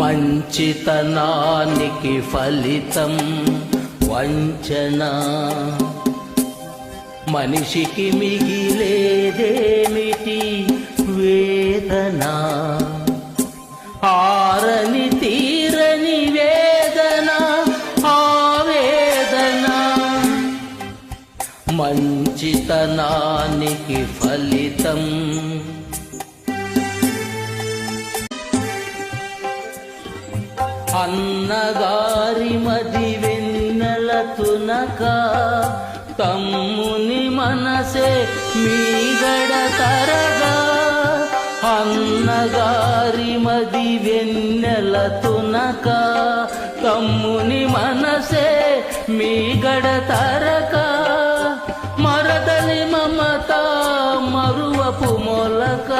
మంచితనానికి ఫలితం వంచన. మనిషికి మిగిలేదేమిటి వేదన? ఆరని తీరని వేదన ఆవేదన. మంచితనానికి ఫలితం అన్నగారి మది వెన్నెల తునక తమ్ముని మనసే మీగడ తరగా. అన్నగారి మది వెన్నెల తునక తమ్ముని మనసే మీగడ తరక మరదలి మమత మరువపు మొలక